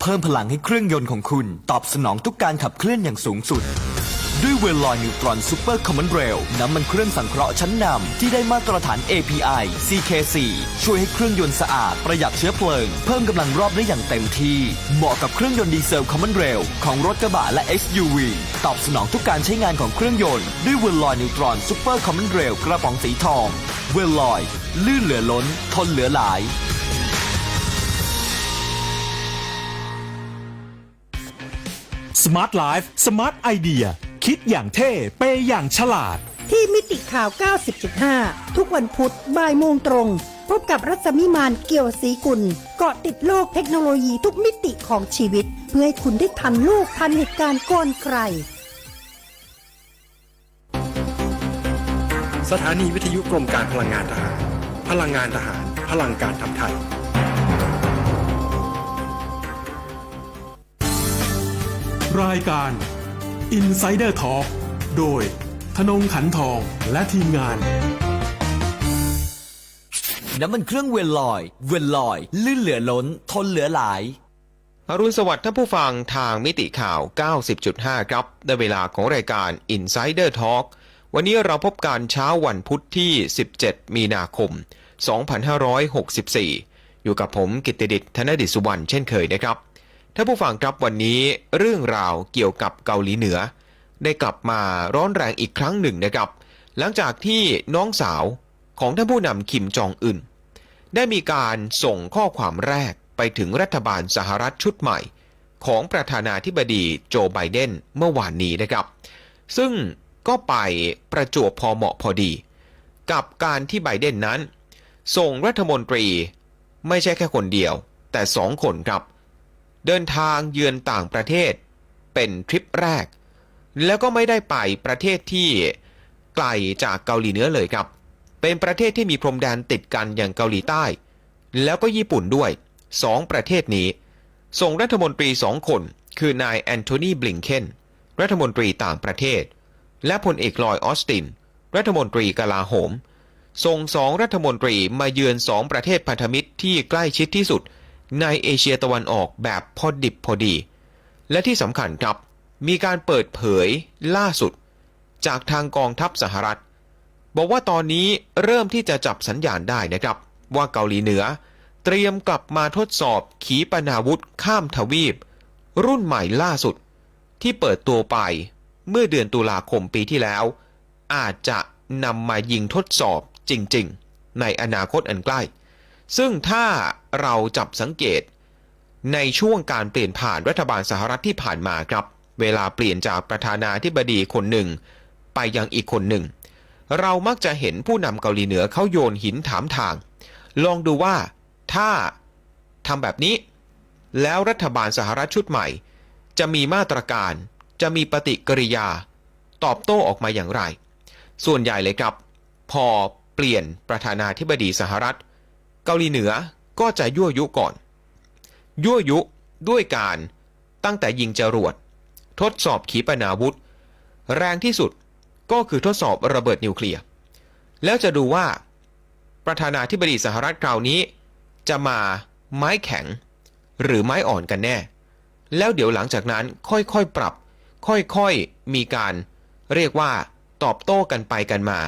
เพิ่มพลังให้เครื่องยนต์ของคุณตอบสนองทุกการขับเคลื่อนอย่างสูงสุด ด้วยเวลลอยนิวตรอนซูเปอร์คอมมอนเรลน้ำมันเครื่องสังเคราะห์ชั้นนำที่ได้มาตรฐาน API CK4 ช่วยให้เครื่องยนต์สะอาดประหยัดเชื้อเพลิง เพิ่มกำลังรอบได้อย่างเต็มที่ เหมาะกับเครื่องยนต์ดีเซลคอมมอนเรลของรถกระบะและ SUV ตอบสนองทุกการใช้งานของเครื่องยนต์ด้วยเวลลอยนิวตรอนซูเปอร์คอมมอนเรลกระป๋องสีทอง เวลลอย ลื่นเหลือล้น ทนเหลือหลาย Smart Life Smart Idea คิดอย่างเท่ เปย์อย่างฉลาด ที่มิติข่าว 90.5 ทุกวันพุธบ่ายโมงตรง พบกับรัศมิมานเกี่ยวศรีกุล เกาะติดโลกเทคโนโลยีทุกมิติของชีวิต เพื่อให้คุณได้ทันลูกทันเหตุการณ์ก่อนใคร สถานีวิทยุกรมการพลังงานทหาร พลังงานทหาร พลังการทำไทย รายการ Insider Talk โดยธนงขันทองและทีมงาน น้ำมันเครื่องเวลลอย เวลลอย ลื่นเหลือล้น ทนเหลือหลายอรุณสวัสดิ์ท่านผู้ฟังทางมิติข่าว 90.5 ครับ ได้เวลาของรายการ Insider Talk วันนี้เราพบกันเช้าวันพุธที่ 17 มีนาคม 2564 อยู่กับผมกิตติดิษฐ์ธนดิษสุวรรณเช่นเคยนะครับท่านผู้ฟังครับวันนี้เรื่องราวเกี่ยวกับเกาหลีเหนือ ได้กลับมาร้อนแรงอีกครั้งหนึ่งนะครับ หลังจากที่น้องสาวของท่านผู้นำคิมจองอึนได้มีการส่งข้อความแรกไปถึงรัฐบาลสหรัฐชุดใหม่ ของประธานาธิบดีโจไบเดนเมื่อวานนี้นะครับ ซึ่ง ก็ไปประจวบพอเหมาะพอดี กับการที่ไบเดนนั้น ส่งรัฐมนตรีไม่ใช่แค่คนเดียว แต่สองคนครับ เดินทางเยือนต่างประเทศ เป็นทริปแรก แล้วก็ไม่ได้ไปประเทศที่ไกลจากเกาหลีเหนือเลยครับ เป็นประเทศที่มีพรมแดนติดกันอย่างเกาหลีใต้ แล้วก็ญี่ปุ่นด้วยสองประเทศนี้ ส่งรัฐมนตรีสองคน คือนายแอนโทนีบลิงเคนรัฐมนตรีต่างประเทศ และพลเอกลอยออสติน รัฐมนตรีกลาโหม ส่งสองรัฐมนตรีมาเยือนสองประเทศพันธมิตรที่ใกล้ชิดที่สุด ในเอเชียตะวันออกแบบพอดิบพอดี และที่สำคัญครับ มีการเปิดเผยล่าสุด จากทางกองทัพสหรัฐ บอกว่าตอนนี้เริ่มที่จะจับสัญญาณได้นะครับ ว่าเกาหลีเหนือ เตรียมกลับมาทดสอบขีปนาวุธข้ามทวีป รุ่นใหม่ล่าสุด ที่เปิดตัวไป เมื่อเดือนตุลาคมปีที่แล้ว อาจจะนำมายิงทดสอบจริง ๆ ในอนาคตอันใกล้ ซึ่งถ้าเราจับสังเกต ในช่วงการเปลี่ยนผ่านรัฐบาลสหรัฐที่ผ่านมาครับ เวลาเปลี่ยนจากประธานาธิบดีคนหนึ่ง ไปยังอีกคนหนึ่ง เรามักจะเห็นผู้นำเกาหลีเหนือเขาโยนหินถามทาง ลองดูว่าถ้าทำแบบนี้ แล้วรัฐบาลสหรัฐชุดใหม่ จะมีมาตรการ จะมีปฏิกิริยา ตอบโต้ออกมาอย่างไร ส่วนใหญ่เลยครับ พอเปลี่ยนประธานาธิบดีสหรัฐ เกาหลีเหนือก็จะยั่วยุก่อน ยั่วยุด้วยการตั้งแต่ยิงจรวด ทดสอบขีปนาวุธ แรงที่สุดก็คือทดสอบระเบิดนิวเคลียร์ แล้วจะดูว่า ประธานาธิบดีสหรัฐคราวนี้ จะมาไม้แข็ง หรือไม้อ่อนกันแน่ แล้วเดี๋ยวหลังจากนั้นค่อยๆปรับ ค่อยๆ มีการเรียกว่าตอบโต้กันไปกันมา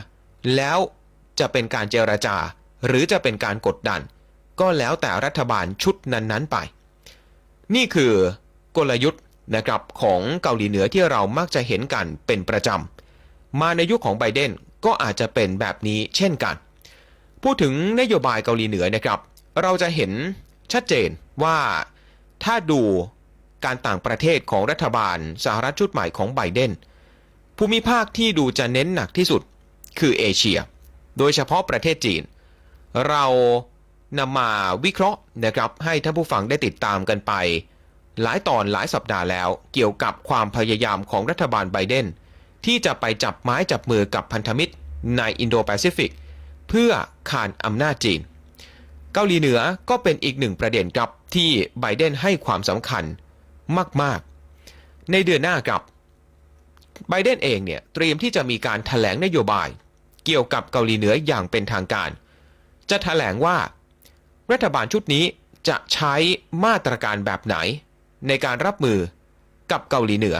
แล้วจะเป็นการเจรจา หรือจะเป็นการกดดัน ก็แล้วแต่รัฐบาลชุดนั้นๆไป นี่คือกลยุทธ์นะครับของเกาหลีเหนือที่เรามักจะเห็นกันเป็นประจำ มาในยุคขของไบเดนก็อาจจะเป็นแบบนี้เช่นกัน พูดถึงนโยบายเกาหลีเหนือนะครับ เราจะเห็นชัดเจนว่าถ้าดู การต่างประเทศของรัฐบาลสหรัฐชุดใหม่ของไบเดน ภูมิภาคที่ดูจะเน้นหนักที่สุดคือเอเชีย โดยเฉพาะประเทศจีน เรานำมาวิเคราะห์นะครับให้ท่านผู้ฟังได้ติดตามกันไป หลายตอนหลายสัปดาห์แล้ว เกี่ยวกับความพยายามของรัฐบาลไบเดนที่จะไปจับไม้จับมือกับพันธมิตรในอินโดแปซิฟิกเพื่อขานอำนาจจีน เกาหลีเหนือก็เป็นอีกหนึ่งประเด็นครับที่ไบเดนให้ความสำคัญ มาก ๆ ในเดือนหน้าครับไบเดนเองเนี่ยเตรียมที่จะมีการถแถลงนโยบาย เกี่ยวกับเกาหลีเหนืออย่างเป็นทางการ จะถแถลงว่า รัฐบาลชุดนี้จะใช้มาตรการแบบไหน ในการรับมือกับเกาหลีเหนือ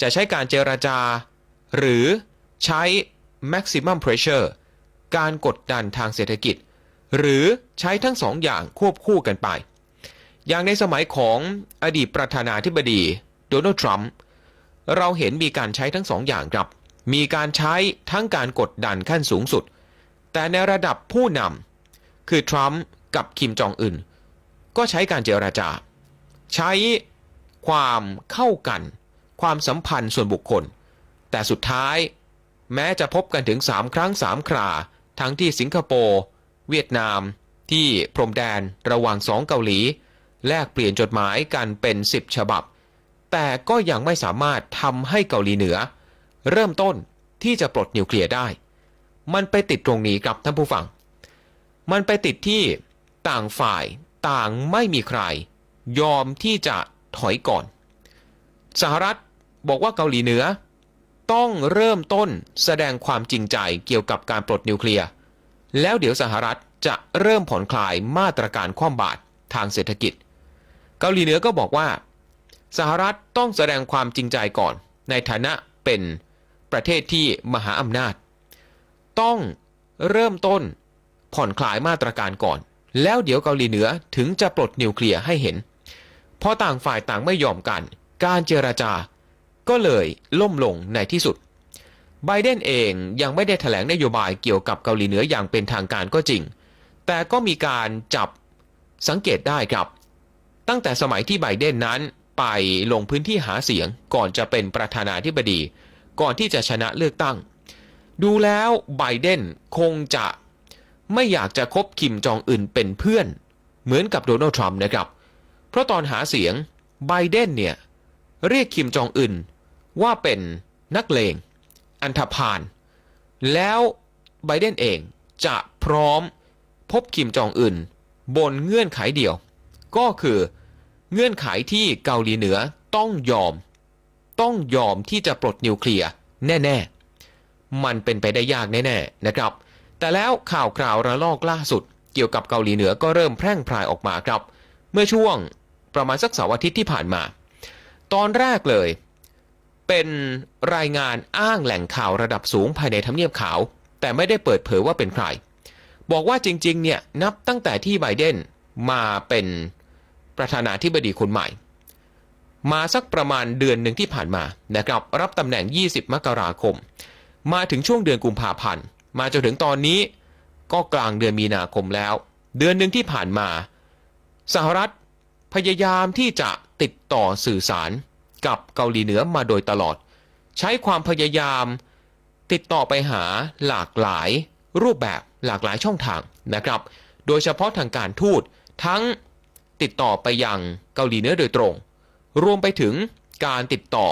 จะใช้การเจรจา หรือใช้ maximum pressure การกดดันทางเศรษฐกิจ หรือใช้ทั้งสองอย่างควบคู่กันไป อย่างในสมัยของอดีตประธานาธิบดีโดนัลด์ทรัมป์เราเห็นมีการใช้ทั้งสองอย่างครับ มีการใช้ทั้งการกดดันขั้นสูงสุด แต่ในระดับผู้นำคือทรัมป์กับคิมจองอึนก็ใช้การเจราจา ใช้ความเข้ากัน ความสัมพันธ์ส่วนบุคคล แต่สุดท้ายแม้จะพบกันถึง 3 ครั้ง 3 ครา ทั้งที่สิงคโปร์ เวียดนาม ที่พรมแดนระหว่างสองเกาหลี แลกเปลี่ยนจดหมายกันเป็น 10 ฉบับ แต่ก็ยังไม่สามารถทำให้เกาหลีเหนือ เริ่มต้นที่จะปลดนิวเคลียร์ได้ มันไปติดตรงนี้ครับท่านผู้ฟัง มันไปติดที่ต่างฝ่ายต่างไม่มีใคร ยอมที่จะถอยก่อน สหรัฐบอกว่าเกาหลีเหนือ ต้องเริ่มต้นแสดงความจริงใจเกี่ยวกับการปลดนิวเคลียร์ แล้วเดี๋ยวสหรัฐจะเริ่มผ่อนคลายมาตรการคว่ำบาตรทางเศรษฐกิจ เกาหลีเหนือก็บอกว่า สหรัฐต้องแสดงความจริงใจก่อน ในฐานะเป็นประเทศที่มหาอำนาจ ต้องเริ่มต้นผ่อนคลายมาตรการก่อน แล้วเดี๋ยวเกาหลีเหนือถึงจะปลดนิวเคลียร์ให้เห็นพอต่างฝ่ายต่างไม่ยอมกัน การเจราจาก็เลยล่มลงในที่สุด ไบเดนเองยังไม่ได้แถลงนโยบายเกี่ยวกับเกาหลีเหนืออย่างเป็นทางการก็จริง แต่ก็มีการจับสังเกตได้ครับ ตั้งแต่สมัยที่ไบเดนนั้นไปลงพื้นที่หาเสียงก่อนจะเป็นประธานาธิบดี ก่อนที่จะชนะเลือกตั้ง ดูแล้วไบเดนคงจะไม่อยากจะคบคิมจองอึนเป็นเพื่อน เหมือนกับโดนัลด์ทรัมป์นะครับ เพราะตอนหาเสียงไบเดนเนี่ยเรียกคิมจองอึนว่าเป็นนักเลง อันธพาลแล้วไบเดนเองจะพร้อมพบคิมจองอึนบนเงื่อนไขเดียว ก็คือ เงื่อนไขที่เกาหลีเหนือต้องยอม ต้องยอมที่จะปลดนิวเคลียร์แน่ ๆ มันเป็นไปได้ยากแน่ๆนะครับ แต่แล้วข่าวคราวระลอกล่าสุด เกี่ยวกับเกาหลีเหนือก็เริ่มแพร่งพรายออกมาครับ เมื่อช่วงประมาณสักเสาร์อาทิตย์ที่ผ่านมา ตอนแรกเลย เป็นรายงานอ้างแหล่งข่าวระดับสูงภายในทำเนียบขาว แต่ไม่ได้เปิดเผยว่าเป็นใคร บอกว่าจริงๆ เนี่ยนับตั้งแต่ที่ไบเดนมาเป็น ประธานาธิบดีคนใหม่ มาสักประมาณเดือนหนึ่งที่ผ่านมานะครับรับตำแหน่ง 20 มกราคม มาถึงช่วงเดือนกุมภาพันธ์ มาจนถึงตอนนี้ก็กลางเดือนมีนาคมแล้ว เดือนหนึ่งที่ผ่านมา สหรัฐพยายามที่จะติดต่อสื่อสารกับเกาหลีเหนือมาโดยตลอด ใช้ความพยายามติดต่อไปหาหลากหลายรูปแบบหลากหลายช่องทางนะครับ โดยเฉพาะทางการทูตทั้ง ติดต่อไปยังเกาหลีเหนือโดยตรง รวมไปถึงการติดต่อ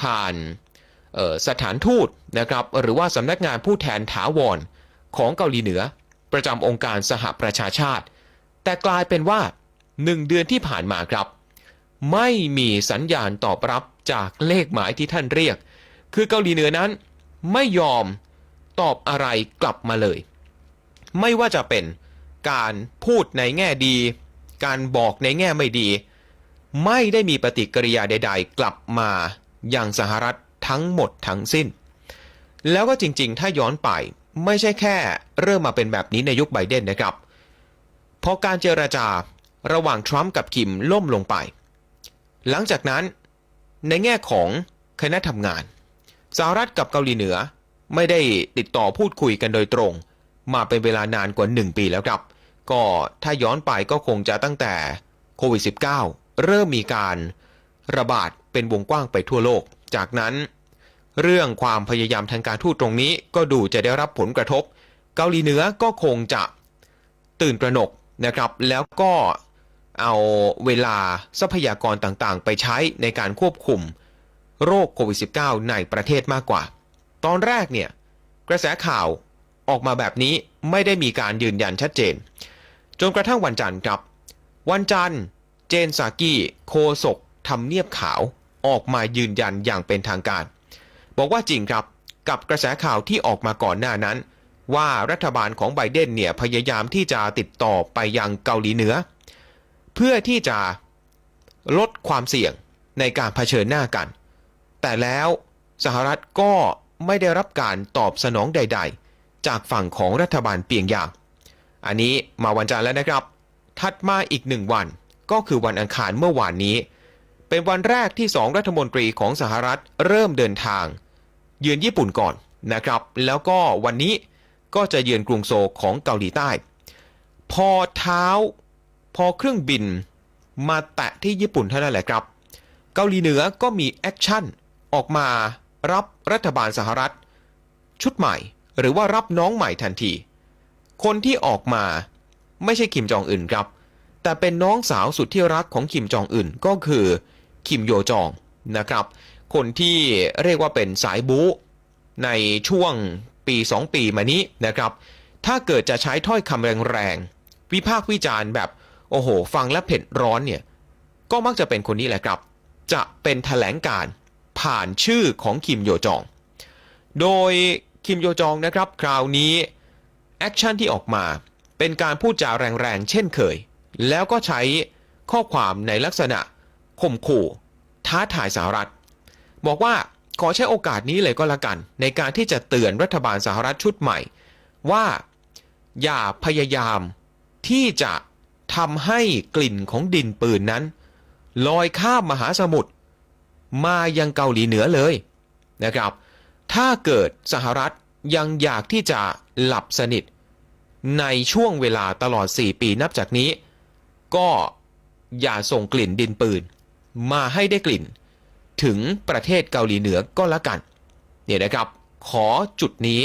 ผ่านสถานทูตนะครับหรือว่าสำนักงานผู้แทนถาวรของเกาหลีเหนือ ประจำองค์การสหประชาชาติ แต่กลายเป็นว่าหนึ่งเดือนที่ผ่านมาครับ ไม่มีสัญญาณตอบรับจากเลขหมายที่ท่านเรียก คือเกาหลีเหนือนั้นไม่ยอมตอบอะไรกลับมาเลย ไม่ว่าจะเป็นการพูดในแง่ดี การบอกในแง่ไม่ดี ไม่ได้มีปฏิกิริยาใด ๆ กลับมาอย่างสหรัฐทั้งหมดทั้งสิ้น แล้วก็จริงๆ ถ้าย้อนไปไม่ใช่แค่เริ่มมาเป็นแบบนี้ในยุคไบเดนนะครับ พอการเจรจาระหว่างทรัมป์กับคิมล่มลงไป หลังจากนั้นในแง่ของคณะทำงานสหรัฐกับเกาหลีเหนือไม่ได้ติดต่อพูดคุยกันโดยตรง มาเป็นเวลานานกว่า 1 ปีแล้วครับ ก็ถ้าย้อนไปก็คงจะตั้งแต่โควิด -19 เริ่มมีการระบาดเป็นวงกว้างไปทั่วโลก จากนั้น เรื่องความพยายามทางการทูตตรงนี้ก็ดูจะได้รับผลกระทบ เกาหลีเหนือก็คงจะตื่นตระหนกนะครับ แล้วก็เอาเวลาทรัพยากรต่างๆ ไปใช้ในการควบคุมโรคโควิด -19 ในประเทศมากกว่า ตอนแรกเนี่ยกระแสข่าวออกมาแบบนี้ไม่ได้มีการยืนยันชัดเจน จนกระทั่งวันจันทร์ครับ วันจันทร์ เจนซากิโคศกทำเนียบขาวออกมายืนยันอย่างเป็นทางการ บอกว่าจริงครับกับกระแสข่าวที่ออกมาก่อนหน้านั้น ว่ารัฐบาลของไบเดนเนี่ยพยายามที่จะติดต่อไปยังเกาหลีเหนือ เพื่อที่จะลดความเสี่ยงในการเผชิญหน้ากัน แต่แล้วสหรัฐก็ไม่ได้รับการตอบสนองใด ๆ จากฝั่งของรัฐบาลเปียงยาง อันนี้มาวันจันทร์แล้วนะครับ ถัดมาอีกหนึ่งวัน ก็คือวันอังคารเมื่อวานนี้ เป็นวันแรกที่สองรัฐมนตรีของสหรัฐเริ่มเดินทาง เยือนญี่ปุ่นก่อนนะครับ แล้วก็วันนี้ก็จะเยือนกรุงโซลของเกาหลีใต้ พอเท้า พอเครื่องบินมาแตะที่ญี่ปุ่นเท่านั้นแหละครับ เกาหลีเหนือก็มีแอคชั่นออกมารับรัฐบาลสหรัฐ ชุดใหม่ หรือว่ารับน้องใหม่ทันที คนที่ออกมาไม่ใช่คิมจองอึนครับ แต่เป็นน้องสาวสุดที่รักของคิมจองอึนก็คือคิมโยจองนะครับ คนที่เรียกว่าเป็นสายบู๊ในช่วงปี 2 ปีมานี้นะครับ ถ้าเกิดจะใช้ถ้อยคำแรงๆ วิพากษ์วิจารณ์แบบ โอ้โห ฟังแล้วเผ็ดร้อนเนี่ย ก็มักจะเป็นคนนี้แหละครับ จะเป็นแถลงการผ่านชื่อของคิมโยจอง โดยคิมโยจองนะครับ คราวนี้ แอคชั่นที่ออกมา เป็นการพูดจาแรงๆ เช่นเคย แล้วก็ใช้ข้อความในลักษณะข่มขู่ ท้าทายสหรัฐ บอกว่าขอใช้โอกาสนี้เลยก็แล้วกัน ในการที่จะเตือนรัฐบาลสหรัฐชุดใหม่ ว่าอย่าพยายามที่จะทำให้กลิ่นของดินปืนนั้น ลอยข้ามมหาสมุทรมายังเกาหลีเหนือเลยนะครับ ถ้าเกิดสหรัฐ ยังอยากที่จะหลับสนิท ในช่วงเวลาตลอด 4 ปีนับจากนี้ ก็อย่าส่งกลิ่นดินปืน มาให้ได้กลิ่น ถึงประเทศเกาหลีเหนือก็แล้วกัน เนี่ยนะครับ ขอจุดนี้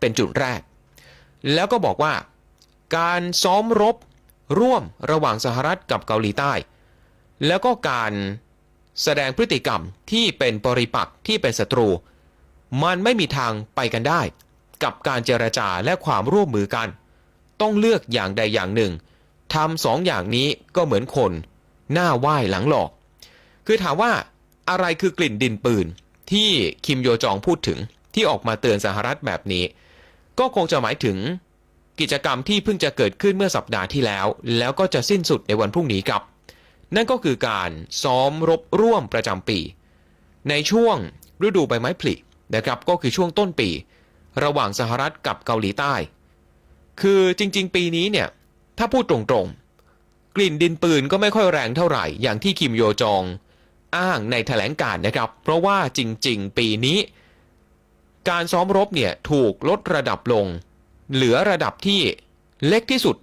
เป็นจุดแรก แล้วก็บอกว่า การซ้อมรบร่วมระหว่างสหรัฐกับเกาหลีใต้ แล้วก็การแสดงพฤติกรรมที่เป็นปริปักษ์ที่เป็นศัตรู มันไม่มีทางไปกันได้ กับการเจรจาและความร่วมมือกัน ต้องเลือกอย่างใดอย่างหนึ่งทำสองอย่างนี้ก็เหมือนคน หน้าไหว้หลังหลอก คือถามว่าอะไรคือกลิ่นดินปืนที่คิมโยจองพูดถึงที่ออกมาเตือนสหรัฐแบบนี้ ก็คงจะหมายถึงกิจกรรมที่เพิ่งจะเกิดขึ้นเมื่อสัปดาห์ที่แล้ว แล้วก็จะสิ้นสุดในวันพรุ่งนี้ครับ นั่นก็คือการซ้อมรบร่วมประจำปี ในช่วงฤดูใบไม้ผลิ นะครับก็คือช่วงต้นปี ระหว่างสหรัฐกับเกาหลีใต้ คือจริง ๆ ปีนี้เนี่ย ถ้าพูดตรงๆ กลิ่นดินปืนก็ไม่ค่อยแรงเท่าไหร่ อย่างที่คิมโยจองอ้างในแถลงการนะครับ เพราะว่าจริง ๆ ปีนี้ การซ้อมรบเนี่ยถูกลดระดับลง เหลือระดับที่เล็กที่สุด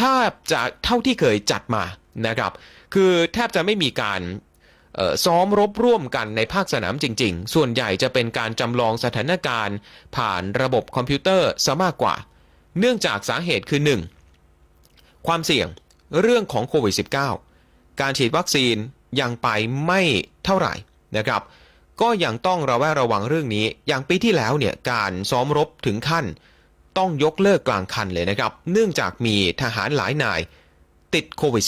ถ้าจะเท่าที่เคยจัดมานะครับ คือแทบจะไม่มีการ ซ้อมรบร่วมกันในภาคสนามจริง ๆ ส่วนใหญ่จะเป็นการจำลองสถานการณ์ ผ่านระบบคอมพิวเตอร์ซะมากกว่า เนื่องจากสาเหตุคือ 1. ความเสี่ยงเรื่องของโควิด -19 การฉีดวัคซีนยังไปไม่เท่าไหร่นะครับ ก็ยังต้องระแวดระวังเรื่องนี้ อย่างปีที่แล้วเนี่ยการซ้อมรบถึงขั้น ต้องยกเลิกกลางคันเลยนะครับ เนื่องจากมีทหารหลายนายติดโควิด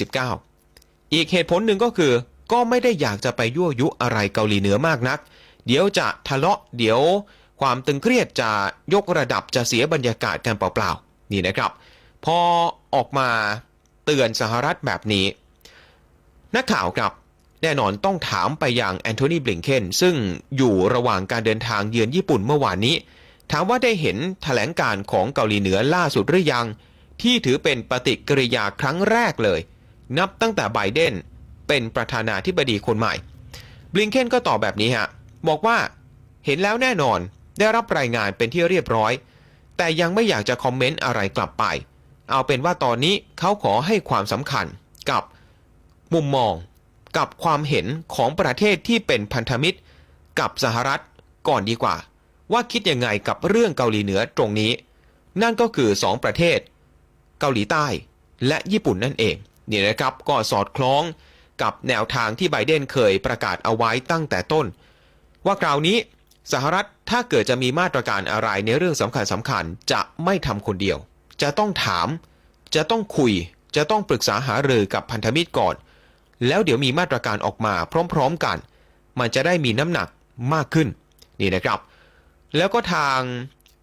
-19 อีกเหตุผลหนึ่งก็คือ ก็ไม่ได้อยากจะไปยั่วยุอะไรเกาหลีเหนือมากนัก เดี๋ยวจะทะเลาะเดี๋ยวความตึงเครียดจะยกระดับจะเสียบรรยากาศกันเปล่าๆนี่นะครับ พอออกมาเตือนสหรัฐแบบนี้ นักข่าวครับแน่นอนต้องถามไปยังแอนโทนีบลิงเคนซึ่งอยู่ระหว่างการเดินทางเยือนญี่ปุ่นเมื่อวานนี้ ถามว่าได้เห็นแถลงการของเกาหลีเหนือล่าสุดหรือยัง ที่ถือเป็นปฏิกิริยาครั้งแรกเลย นับตั้งแต่ไบเดน เป็นประธานาธิบดีคนใหม่ บลิงเคนก็ตอบแบบนี้ฮะ บอกว่าเห็นแล้วแน่นอนได้รับรายงานเป็นที่เรียบร้อย แต่ยังไม่อยากจะคอมเมนต์อะไรกลับไป เอาเป็นว่าตอนนี้เขาขอให้ความสำคัญกับมุมมองกับความเห็นของประเทศที่เป็นพันธมิตร กับสหรัฐก่อนดีกว่า ว่าคิดยังไงกับเรื่องเกาหลีเหนือตรงนี้ นั่นก็คือ 2 ประเทศ เกาหลีใต้และญี่ปุ่นนั่นเองนี่นะครับก็สอดคล้อง กับแนวทางที่ไบเดนเคยประกาศเอาไว้ตั้งแต่ต้น ว่าคราวนี้สหรัฐถ้าเกิดจะมีมาตรการอะไรในเรื่องสำคัญสำคัญๆจะไม่ทำคนเดียว จะต้องถาม จะต้องคุย จะต้องปรึกษาหารือกับพันธมิตรก่อน แล้วเดี๋ยวมีมาตรการออกมาพร้อมๆกัน มันจะได้มีน้ำหนักมากขึ้น นี่นะครับ แล้วก็ทาง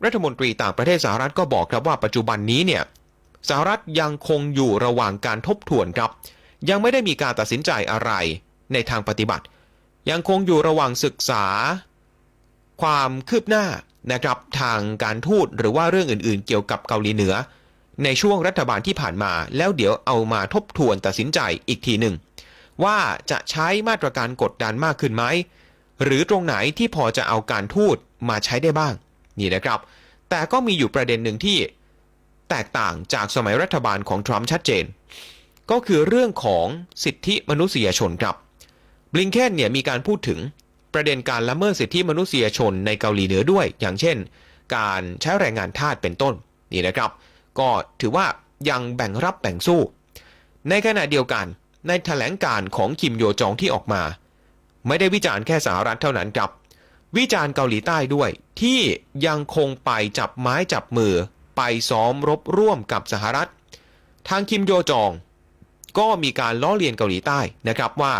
รัฐมนตรีต่างประเทศสหรัฐก็บอกครับว่าปัจจุบันนี้เนี่ยสหรัฐยังคงอยู่ระหว่างการทบทวนครับ ยังไม่ได้มีการตัดสินใจอะไรในทางปฏิบัติ ยังคงอยู่ระหว่างศึกษา ความคืบหน้านะครับทางการทูตหรือว่าเรื่องอื่นๆ เกี่ยวกับเกาหลีเหนือ ในช่วงรัฐบาลที่ผ่านมา แล้วเดี๋ยวเอามาทบทวนตัดสินใจอีกทีหนึ่ง ว่าจะใช้มาตรการกดดันมากขึ้นไหมหรือตรงไหนที่พอจะเอาการทูตมาใช้ได้บ้าง นี่นะครับ แต่ก็มีอยู่ประเด็นหนึ่งที่แตกต่างจากสมัยรัฐบาลของทรัมป์ชัดเจน ก็คือเรื่องของสิทธิมนุษยชนครับบลิงเคนเนี่ยมีการพูดถึงประเด็นการละเมิดสิทธิมนุษยชนในเกาหลีเหนือด้วย อย่างเช่น การใช้แรงงานทาสเป็นต้นนี่นะครับ ก็ถือว่ายังแบ่งรับแบ่งสู้ ในขณะเดียวกัน ในแถลงการของคิมโยจองที่ออกมา ไม่ได้วิจารณ์แค่สหรัฐเท่านั้นครับ วิจารณ์เกาหลีใต้ด้วย ที่ยังคงไปจับไม้จับมือ ไปซ้อมรบร่วมกับสหรัฐ ทางคิมโยจอง ก็มีการล้อเลียนเกาหลีใต้นะครับว่า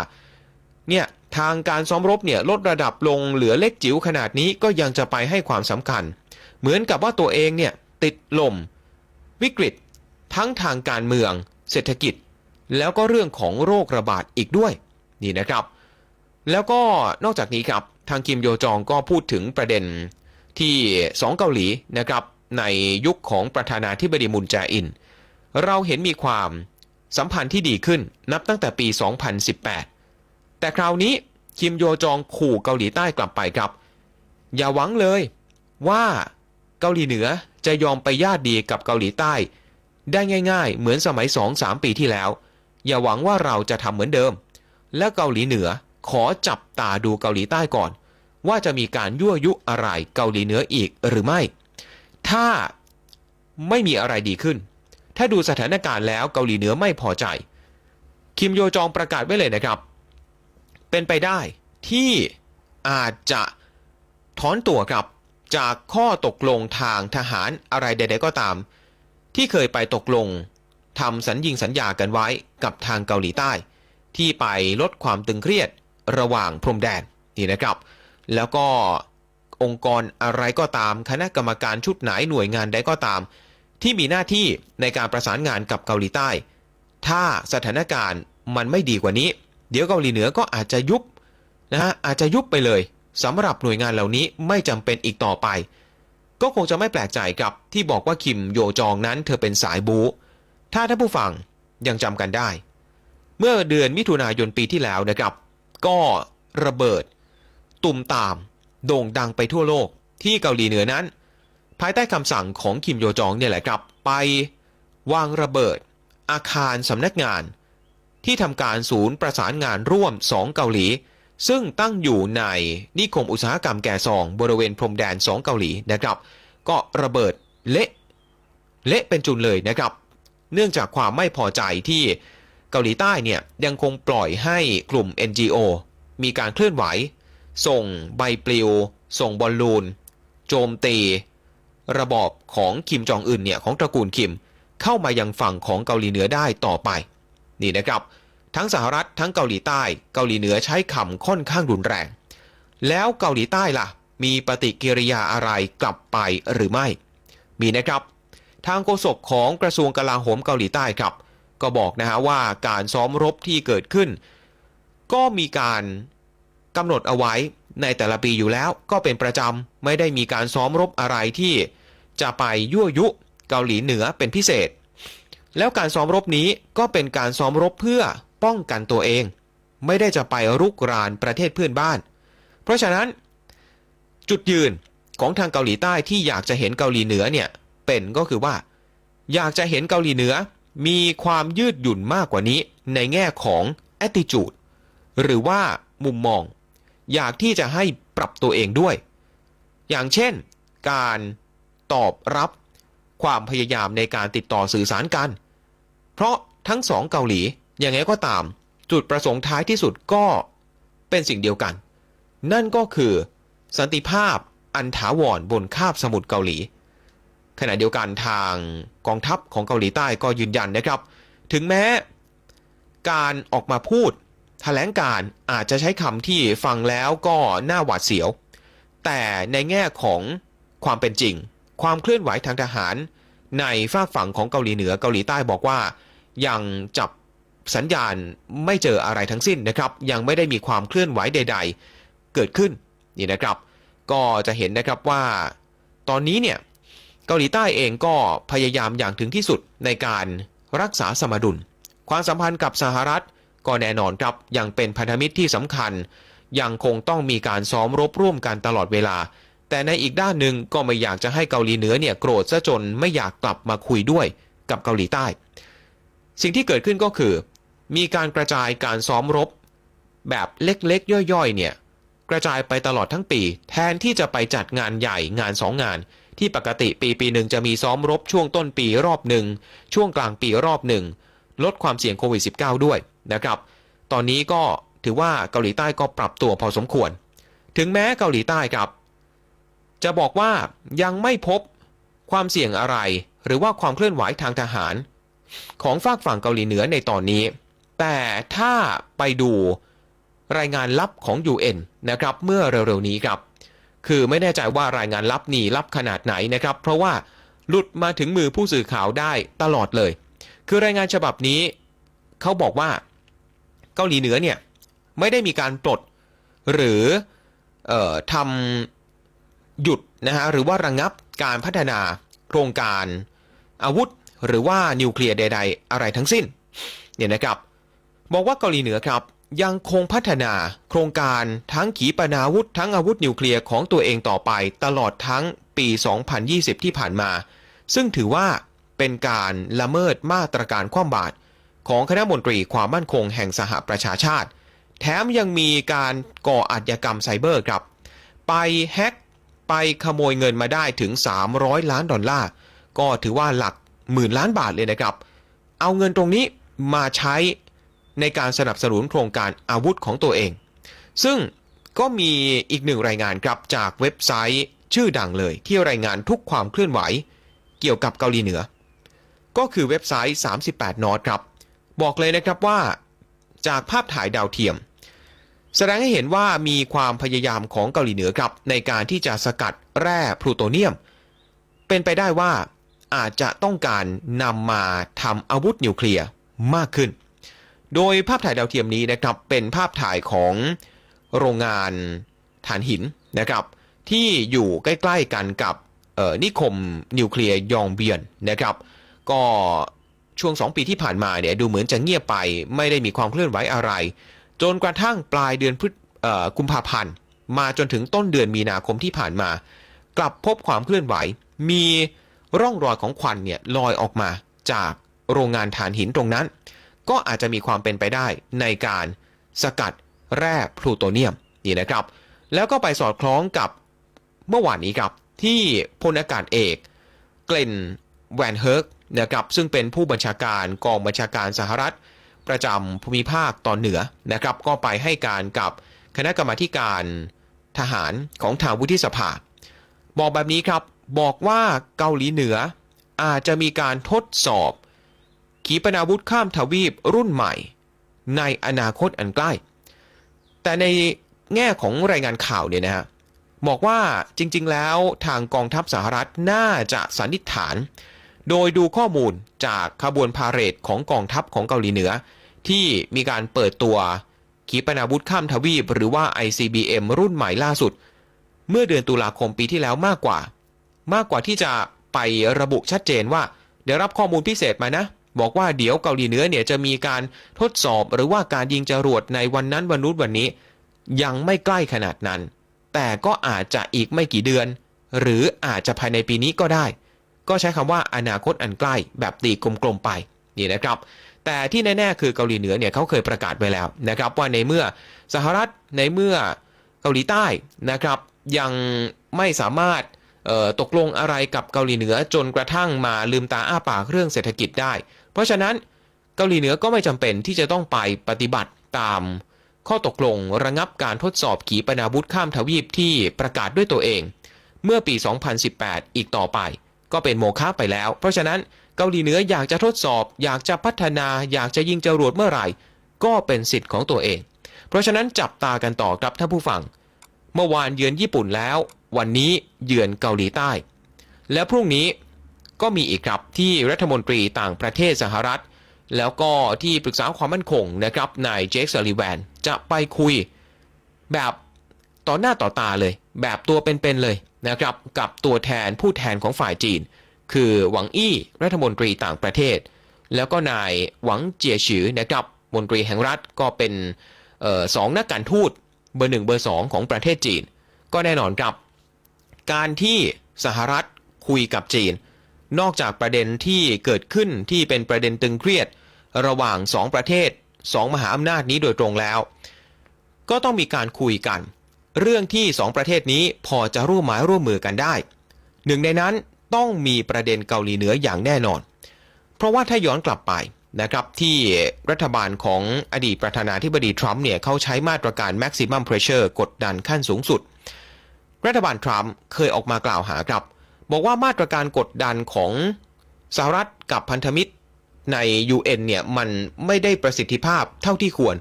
เนี่ยทางการซ้อมรบเนี่ยลดระดับลงเหลือเล็กจิ๋วขนาดนี้ก็ยังจะไปให้ความสำคัญ เหมือนกับว่าตัวเองเนี่ยติดลม วิกฤต ทั้งทางการเมือง เศรษฐกิจ แล้วก็เรื่องของโรคระบาดอีกด้วยนี่นะครับ แล้วก็นอกจากนี้ครับทางคิมโยจองก็พูดถึงประเด็นที่สองเกาหลีนะครับในยุคของประธานาธิบดีมุนแจอิน เราเห็นมีความ สัมพันธ์ที่ดีขึ้นนับตั้งแต่ปี 2018 แต่คราวนี้คิมโยจองขู่เกาหลีใต้กลับไปครับ อย่าหวังเลยว่าเกาหลีเหนือจะยอมไปญาติดีกับเกาหลีใต้ ได้ง่ายๆ เหมือนสมัย 2-3 ปีที่แล้ว อย่าหวังว่าเราจะทำเหมือนเดิม และเกาหลีเหนือขอจับตาดูเกาหลีใต้ก่อน ว่าจะมีการยั่วยุอะไรเกาหลีเหนืออีกหรือไม่ ถ้าไม่มีอะไรดีขึ้น ถ้าดูสถานการณ์แล้วเกาหลีเหนือไม่พอใจ คิมโยจองประกาศไว้เลยนะครับ เป็นไปได้ที่อาจจะถอนตัวกลับจากข้อตกลงทางทหารอะไรใด ๆ ก็ตาม ที่เคยไปตกลงทำสัญญิงสัญญากันไว้กับทางเกาหลีใต้ ที่ไปลดความตึงเครียดระหว่างพรมแดนนี่นะครับ แล้วก็องค์กรอะไรก็ตาม คณะกรรมการชุดไหนหน่วยงานใดก็ตาม ที่มีหน้าที่ในการประสานงานกับเกาหลีใต้ ถ้าสถานการณ์มันไม่ดีกว่านี้ เดี๋ยวเกาหลีเหนือก็อาจจะยุบนะฮะอาจจะยุบไปเลยสำหรับหน่วยงานเหล่านี้ไม่จำเป็นอีกต่อไป ก็คงจะไม่แปลกใจครับที่บอกว่าคิมโยจองนั้นเธอเป็นสายบูถ้าท่านผู้ฟังยังจำกันได้ เมื่อเดือนมิถุนายนปีที่แล้วนะครับ ก็ระเบิด ตุ่มตาม โด่งดังไปทั่วโลกที่เกาหลีเหนือนั้น ภายใต้คำสั่งของคิมโยจองเนี่ยแหละครับ ไปวางระเบิด อาคารสำนักงาน ที่ทำการศูนย์ประสานงานร่วม 2 เกาหลี ซึ่งตั้งอยู่ในนิคมอุตสาหกรรมแก่ซอง บริเวณพรมแดน 2 เกาหลีนะครับ ก็ระเบิดเละเละเป็นจุนเลยนะครับ เนื่องจากความไม่พอใจที่เกาหลีใต้เนี่ยยังคงปล่อยให้กลุ่ม NGO มีการเคลื่อนไหว ส่งใบปลิว ส่งบอลลูน โจมตี ระบอบของคิมจองอึนเนี่ยของตระกูลคิมเข้ามายังฝั่งของเกาหลีเหนือได้ต่อไป นี่นะครับ ทั้งสหรัฐทั้งเกาหลีใต้ เกาหลีเหนือใช้คำค่อนข้างรุนแรง แล้วเกาหลีใต้ล่ะ มีปฏิกิริยาอะไรกลับไปหรือไม่ มีนะครับ ทางโฆษกของกระทรวงกลาโหมเกาหลีใต้ครับ ก็บอกนะฮะว่าการซ้อมรบที่เกิดขึ้น ก็มีการกำหนดเอาไว้ ในแต่ละปีอยู่แล้วก็เป็นประจำไม่ได้มีการซ้อมรบอะไรที่จะไปยั่วยุเกาหลีเหนือเป็นพิเศษ แล้วการซ้อมรบนี้ก็เป็นการซ้อมรบเพื่อป้องกันตัวเอง ไม่ได้จะไปรุกรานประเทศเพื่อนบ้าน เพราะฉะนั้น จุดยืนของทางเกาหลีใต้ที่อยากจะเห็นเกาหลีเหนือเนี่ยเป็นก็คือว่า อยากจะเห็นเกาหลีเหนือมีความยืดหยุ่นมากกว่านี้ในแง่ของ attitude หรือว่ามุมมอง อยากที่จะให้ปรับตัวเองด้วย อย่างเช่น การตอบรับความพยายามในการติดต่อสื่อสารกัน เพราะทั้งสองเกาหลีอยังไงก็ตาม จุดประสงค์ท้ายที่สุดก็เป็นสิ่งเดียวกัน นั่นก็คือ สันติภาพอันถาวรบนคาบสมุทรเกาหลี ขณะเดียวกันทางกองทัพของเกาหลีใต้ก็ยืนยันนะครับ ถึงแม้ การออกมาพูด แถลงการอาจจะใช้คำที่ฟังแล้วก็น่าหวาดเสียว แต่ในแง่ของความเป็นจริง ความเคลื่อนไหวทางทหาร ในฝากฝั่งของเกาหลีเหนือเกาหลีใต้บอกว่า ยังจับสัญญาณไม่เจออะไรทั้งสิ้นนะครับ ยังไม่ได้มีความเคลื่อนไหวใด ๆ เกิดขึ้นนี่นะครับ ก็จะเห็นนะครับว่า ตอนนี้เนี่ยเกาหลีใต้เองก็พยายามอย่างถึงที่สุดในการรักษาสมดุล ความสัมพันธ์กับสหรัฐ ก็แน่นอนครับยังเป็นพันธมิตรที่สำคัญ ยังคงต้องมีการซ้อมรบร่วมกันตลอดเวลา แต่ในอีกด้านหนึ่งก็ไม่อยากจะให้เกาหลีเหนือเนี่ยโกรธซะจนไม่อยากกลับมาคุยด้วยกับเกาหลีใต้ สิ่งที่เกิดขึ้นก็คือ มีการกระจายการซ้อมรบ แบบเล็กๆ ย่อยๆเนี่ยกระจายไปตลอดทั้งปี แทนที่จะไปจัดงานใหญ่งานสองงาน ที่ปกติปีปีหนึ่งจะมีซ้อมรบช่วงต้นปีรอบหนึ่งช่วงกลางปีรอบหนึ่งลดความเสี่ยงโควิด -19 ด้วย นะครับ ตอนนี้ก็ถือว่าเกาหลีใต้ก็ปรับตัวพอสมควร ถึงแม้เกาหลีใต้ครับจะบอกว่ายังไม่พบความเสี่ยงอะไร หรือว่าความเคลื่อนไหวทางทหาร ของฝากฝั่งเกาหลีเหนือในตอนนี้ แต่ถ้าไปดูรายงานลับของ UN นะครับเมื่อเร็วๆนี้ครับคือไม่แน่ใจว่ารายงานลับนี่ลับขนาดไหนนะครับ เพราะว่าหลุดมาถึงมือผู้สื่อข่าวได้ตลอดเลย คือรายงานฉบับนี้ เขาบอกว่า เกาหลีเหนือเนี่ยไม่ได้มีการปลดหรือออทำหยุดนะฮะหรือว่าระงงับการพัฒนาโครงการอาวุธ หรือว่านิวเคลียร์ใด ๆ อะไรทั้งสิ้นเนี่ยนะครับบอกว่าเกาหลีเหนือครับยังคงพัฒนาโครงการทั้งขีปนาวุธ ทั้งอาวุธนิวเคลียร์ของตัวเองต่อไปตลอดทั้งปี 2020 ที่ผ่านมา ซึ่งถือว่าเป็นการละเมิดมาตรการคว่ำบาตร ของคณะมนตรีความมั่นคงแห่งสหประชาชาติ แถมยังมีการก่ออาชญากรรมไซเบอร์ครับ ไปแฮ็กไปขโมยเงินมาได้ถึง 300 ล้านดอลลาร์ ก็ถือว่าหลักหมื่นล้านบาทเลยนะครับ เอาเงินตรงนี้มาใช้ในการสนับสนุนโครงการอาวุธของตัวเอง ซึ่งก็มีอีกหนึ่งรายงานครับจากเว็บไซต์ชื่อดังเลยที่รายงานทุกความเคลื่อนไหว เกี่ยวกับเกาหลีเหนือ ก็คือเว็บไซต์ 38 นอตครับ บอกเลยนะครับว่าจากภาพถ่ายดาวเทียม แสดงให้เห็นว่ามีความพยายามของเกาหลีเหนือครับ ในการที่จะสกัดแร่พลูโตเนียม เป็นไปได้ว่าอาจจะต้องการนำมาทำอาวุธนิวเคลียร์มากขึ้น โดยภาพถ่ายดาวเทียมนี้นะครับเป็นภาพถ่ายของโรงงานถ่านหินนะครับ ที่อยู่ใกล้ ๆกันกับนิคมนิวเคลียร์ยองเบียนนะครับ ก็ ช่วง 2 ปีที่ผ่านมาเนี่ยดูเหมือนจะเงียบไป ไม่ได้มีความเคลื่อนไหวอะไร จนกระทั่งปลายเดือนพฤษกุมภาพันธ์ มาจนถึงต้นเดือนมีนาคมที่ผ่านมา กลับพบความเคลื่อนไหว มีร่องรอยของควันเนี่ยลอยออกมาจากโรงงานถ่านหินตรงนั้น ก็อาจจะมีความเป็นไปได้ในการสกัดแร่พลูโตเนียมนี่นะครับ แล้วก็ไปสอดคล้องกับเมื่อวานนี้ครับที่พลอากาศเอก เกลน แวนเฮิร์กนะครับซึ่งเป็นผู้บัญชาการกองบัญชาการสหรัฐ ประจำภูมิภาคตอนเหนือนะครับก็ไปให้การกับคณะกรรมาการทหารของทางวุฒิสภา บอกแบบนี้ครับบอกว่าเกาหลีเหนืออาจจะมีการทดสอบ ขีปนาวุธข้ามทวีปรุ่นใหม่ ในอนาคตอันใกล้ แต่ในแง่ของรายงานข่าวเนี่ยนะฮะบอกว่าจริงๆแล้วทางกองทัพสหรัฐน่าจะสันนิษฐาน โดยดูข้อมูลจากขบวนพาเหรดของกองทัพของเกาหลีเหนือ ที่มีการเปิดตัวขีปนาวุธข้ามทวีป หรือว่า ICBM รุ่นใหม่ล่าสุด เมื่อเดือนตุลาคมปีที่แล้วมากกว่า มากกว่าที่จะไประบุชัดเจนว่าเดี๋ยวรับข้อมูลพิเศษมานะ บอกว่าเดี๋ยวเกาหลีเหนือเนี่ยจะมีการทดสอบหรือว่าการยิงจรวดในวันนั้นวันนู้นวันนี้ ยังไม่ใกล้ขนาดนั้น แต่ก็อาจจะอีกไม่กี่เดือน หรืออาจจะภายในปีนี้ก็ได้ ก็ใช้คำว่าอนาคตอันใกล้แบบตีกลมๆไปนี่นะครับแต่ที่แน่ๆคือเกาหลีเหนือเนี่ยเขาเคยประกาศไว้แล้วนะครับว่าในเมื่อสหรัฐในเมื่อเกาหลีใต้นะครับยังไม่สามารถตกลงอะไรกับเกาหลีเหนือจนกระทั่งมาลืมตาอ้าปากเรื่องเศรษฐกิจได้ เพราะฉะนั้นเกาหลีเหนือก็ไม่จำเป็นที่จะต้องไปปฏิบัติตาม ข้อตกลงระงับการทดสอบขีปนาวุธข้ามทวีปที่ประกาศด้วยตัวเอง เมื่อปี 2018 อีกต่อไป ก็เป็นโมฆะไปแล้ว เพราะฉะนั้นเกาหลีเหนืออยากจะทดสอบ อยากจะพัฒนา อยากจะยิงจรวดเมื่อไหร่ ก็เป็นสิทธิ์ของตัวเอง เพราะฉะนั้นจับตากันต่อครับท่านผู้ฟัง เมื่อวานเยือนญี่ปุ่นแล้ว วันนี้เยือนเกาหลีใต้ และพรุ่งนี้ก็มีอีกครับที่รัฐมนตรีต่างประเทศสหรัฐ แล้วก็ที่ปรึกษาความมั่นคงนะครับนายเจคซัลลิแวนจะไปคุยแบบต่อหน้าต่อตาเลย แบบตัวเป็นๆเลยนะครับกับตัวแทนผู้แทนของฝ่ายจีน คือหวังอี้รัฐมนตรีต่างประเทศ แล้วก็นายหวังเจียฉือนะครับมนตรีแห่งรัฐก็เป็นออสองนักการทูตเบอร์หนึ่งเบอร์สองของประเทศจีน ก็แน่นอนครับ การที่สหรัฐคุยกับจีน นอกจากประเด็นที่เกิดขึ้นที่เป็นประเด็นตึงเครียด ระหว่างสองประเทศสองมหาอำนาจนี้โดยตรงแล้ว ก็ต้องมีการคุยกัน เรื่องที่สองประเทศนี้พอจะร่วมไม้ร่วมมือกันได้ หนึ่งในนั้นต้องมีประเด็นเกาหลีเหนืออย่างแน่นอน เพราะว่าถ้าย้อนกลับไปนะครับที่รัฐบาลของอดีตประธานาธิบดีทรัมป์เนี่ยเขาใช้มาตรการ maximum pressure กดดันขั้นสูงสุด รัฐบาลทรัมป์เคยออกมากล่าวหาครับ บอกว่ามาตรการกดดันของสหรัฐกับพันธมิตรใน UN เนี่ยมันไม่ได้ประสิทธิภาพเท่าที่ควร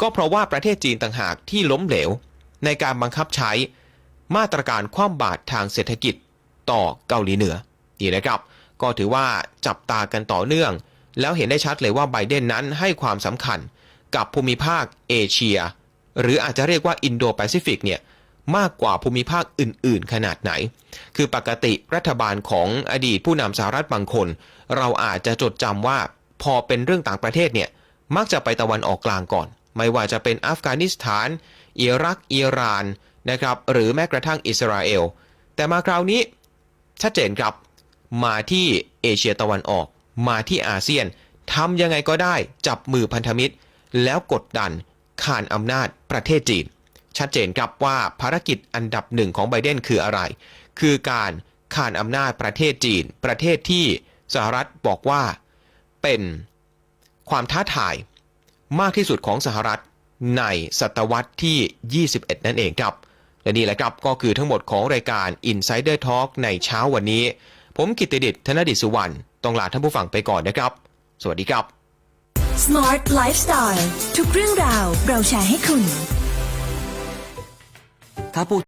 ก็เพราะว่าประเทศจีนต่างหากที่ล้มเหลว ในการบังคับใช้มาตรการคว่ำบาตรทางเศรษฐกิจต่อเกาหลีเหนือนี่นะครับ ก็ถือว่าจับตากันต่อเนื่อง แล้วเห็นได้ชัดเลยว่าไบเดนนั้นให้ความสำคัญกับภูมิภาคเอเชีย หรืออาจจะเรียกว่าอินโดแปซิฟิกเนี่ยมากกว่าภูมิภาคอื่น ๆ ขนาดไหน คือปกติรัฐบาลของอดีตผู้นำสหรัฐบางคน เราอาจจะจดจำว่าพอเป็นเรื่องต่างประเทศเนี่ยมักจะไปตะวันออกกลางก่อน ไม่ว่าจะเป็นอัฟกานิสถาน อิรัก อิหร่านนะครับหรือแม้กระทั่งอิสราเอล แต่มาคราวนี้ชัดเจนครับ มาที่เอเชียตะวันออก มาที่อาเซียนทำยังไงก็ได้จับมือพันธมิตร แล้วกดดันขานอำนาจประเทศจีน ชัดเจนครับว่าภารกิจอันดับหนึ่งของไบเดนคืออะไร คือการขานอำนาจประเทศจีน ประเทศที่สหรัฐบอกว่าเป็นความท้าทาย มากที่สุดของสหรัฐในศตวรรษที่ 21 นั่นเองครับ และนี่แหละครับก็คือทั้งหมดของรายการ Insider Talk ในเช้าวันนี้ ผมกิตติดิษฐ์ธนดิษฐ์สุวรรณต้องลาท่านผู้ฟังไปก่อนนะครับ สวัสดีครับ Smart Lifestyle ทุกเรื่องราวเราแชร์ให้คุณ ถ้าพูด